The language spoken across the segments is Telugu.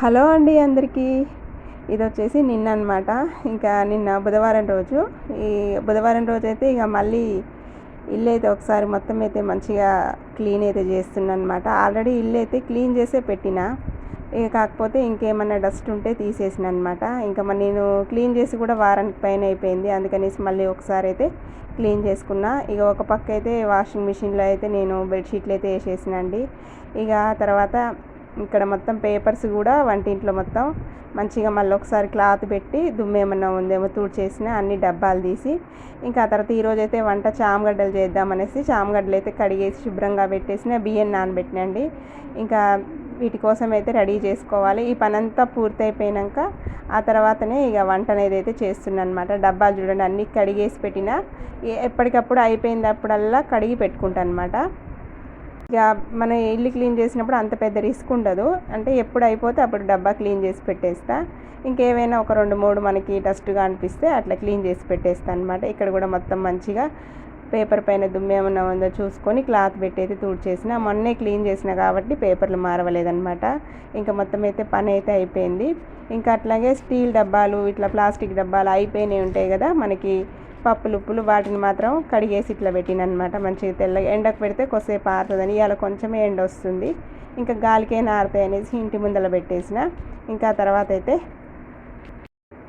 హలో అండి అందరికీ. ఇది వచ్చేసి నిన్న అనమాట ఇంకా నిన్న బుధవారం రోజు. ఈ బుధవారం రోజు అయితే ఇక మళ్ళీ ఇల్లు అయితే ఒకసారి మొత్తం అయితే మంచిగా క్లీన్ అయితే చేస్తున్నా అనమాట ఆల్రెడీ ఇల్లు అయితే క్లీన్ చేసే పెట్టిన. ఇక కాకపోతే ఇంకేమన్నా డస్ట్ ఉంటే తీసేసిన అనమాట ఇంకా మరి నేను క్లీన్ చేసి కూడా వారానికి పైన అయిపోయింది. అందుకనేసి మళ్ళీ ఒకసారి అయితే క్లీన్ చేసుకున్నా. ఇక ఒక పక్క అయితే వాషింగ్ మిషన్లో అయితే నేను బెడ్షీట్లు అయితే వేసేసినండి ఇక తర్వాత ఇక్కడ మొత్తం పేపర్స్ కూడా వంటింట్లో మొత్తం మంచిగా మళ్ళీ ఒకసారి క్లాత్ పెట్టి దుమ్ము ఏమన్నా ఉందేమో తుడిచేసిన అన్ని డబ్బాలు తీసి. ఇంకా ఆ తర్వాత ఈరోజు అయితే వంట చామగడ్డలు చేద్దామనేసి చామగడ్డలు అయితే కడిగేసి శుభ్రంగా పెట్టేసిన బియ్యం నానబెట్టినండి ఇంకా వీటి కోసం అయితే రెడీ చేసుకోవాలి. ఈ పనంతా పూర్తయిపోయాక ఆ తర్వాతనే ఇక వంట అనేది అయితే చేస్తున్నాను అనమాట డబ్బాలు చూడండి అన్నీ కడిగేసి పెట్టిన ఎప్పటికప్పుడు అయిపోయినప్పుడల్లా కడిగి పెట్టుకుంటాను అనమాట మన ఇల్లు క్లీన్ చేసినప్పుడు అంత పెద్ద రిస్క్ ఉండదు. అంటే ఎప్పుడు అయిపోతే అప్పుడు డబ్బా క్లీన్ చేసి పెట్టేస్తా. ఇంకేమైనా ఒక రెండు మూడు మనకి డస్ట్గా అనిపిస్తే అట్లా క్లీన్ చేసి పెట్టేస్తా అనమాట ఇక్కడ కూడా మొత్తం మంచిగా పేపర్ పైన దుమ్మేమన్నా ఉందో చూసుకొని క్లాత్ పెట్టి అయితే తుడిచేసిన. మొన్నే క్లీన్ చేసిన కాబట్టి పేపర్లు మారవలేదనమాట ఇంకా మొత్తం అయితే పని అయితే అయిపోయింది. ఇంకా అట్లాగే స్టీల్ డబ్బాలు ఇట్లా ప్లాస్టిక్ డబ్బాలు అయిపోయినాయి ఉంటాయి కదా మనకి పప్పులు ఉప్పులు వాటిని మాత్రం కడిగేసి ఇట్లా పెట్టినమాట మంచిగా తెల్లగా ఎండకు పెడితే కొద్దిసేపు ఆరుతుందని. ఇవాళ కొంచెమే ఎండ వస్తుంది. ఇంకా గాలికే ఆరుతాయి అనేసి ఇంటి ముందర పెట్టేసిన. ఇంకా తర్వాత అయితే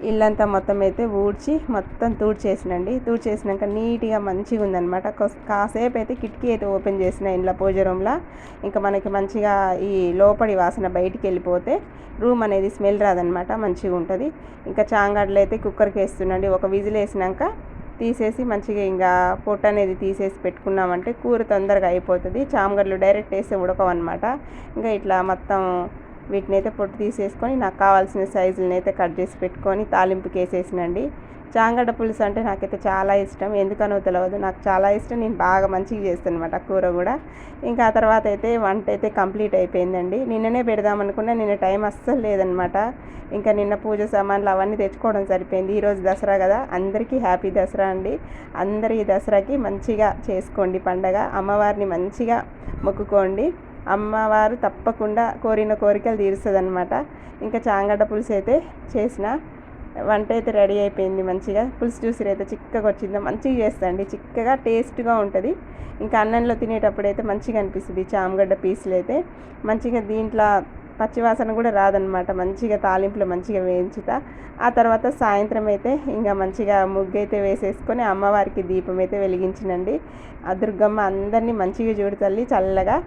ఇల్లంతా మొత్తం అయితే ఊడ్చి మొత్తం తూడ్చేసినండి. తూడ్చేసినాక నీట్గా మంచిగా ఉందనమాట కాసేపు అయితే కిటికీ అయితే ఓపెన్ చేసిన ఇంట్లో పూజ రూమ్లో. ఇంకా మనకి మంచిగా ఈ లోపడి వాసన బయటికి వెళ్ళిపోతే రూమ్ అనేది స్మెల్ రాదనమాట మంచిగా ఉంటుంది. ఇంకా చాంగాడలు అయితే కుక్కర్కి వేస్తుండండి. ఒక విజిల్ వేసినాక తీసేసి మంచిగా ఇంకా పొట్టు అనేది తీసేసి పెట్టుకున్నామంటే కూర తొందరగా అయిపోతుంది. చామగడ్డలు డైరెక్ట్ వేస్తే ఉడకవన్నమాట ఇంకా ఇట్లా మొత్తం వీటిని అయితే పొట్టు తీసేసుకొని నాకు కావాల్సిన సైజులను అయితే కట్ చేసి పెట్టుకొని తాలింపుకి వేసేసినండి. చాంగడ్డ పులుసు అంటే నాకైతే చాలా ఇష్టం. ఎందుకనో తెలియదు నాకు చాలా ఇష్టం. నేను బాగా మంచిగా చేస్తాను అనమాట కూర కూడా. ఇంకా ఆ తర్వాత అయితే వంట అయితే కంప్లీట్ అయిపోయిందండి. నిన్ననే పెడదామనుకున్నా నిన్న టైం అస్సలు లేదనమాట ఇంకా నిన్న పూజ సామాన్లు అవన్నీ తెచ్చుకోవడం సరిపోయింది. ఈరోజు దసరా కదా. అందరికీ హ్యాపీ దసరా అండి. అందరి దసరాకి మంచిగా చేసుకోండి పండగ. అమ్మవారిని మంచిగా మొక్కుకోండి. అమ్మవారు తప్పకుండా కోరిన కోరికలు తీరుస్తుంది అనమాట ఇంకా చాంగడ్డ పులుసు అయితే చేసిన. వంట అయితే రెడీ అయిపోయింది మంచిగా. పులుసు చూసిరు అయితే చిక్కగా వచ్చిందో. మంచిగా చేస్తండి చిక్కగా టేస్ట్గా ఉంటుంది. ఇంకా అన్నంలో తినేటప్పుడు అయితే మంచిగా అనిపిస్తుంది. చామగడ్డ పీసులు అయితే మంచిగా దీంట్లో పచ్చివాసన కూడా రాదనమాట మంచిగా తాలింపులు మంచిగా వేయించుతా. ఆ తర్వాత సాయంత్రం అయితే ఇంకా మంచిగా ముగ్గు అయితే వేసేసుకొని అమ్మవారికి దీపం అయితే వెలిగించినండి. ఆ దుర్గమ్మ అందరినీ మంచిగా చూడు తల్లి చల్లగా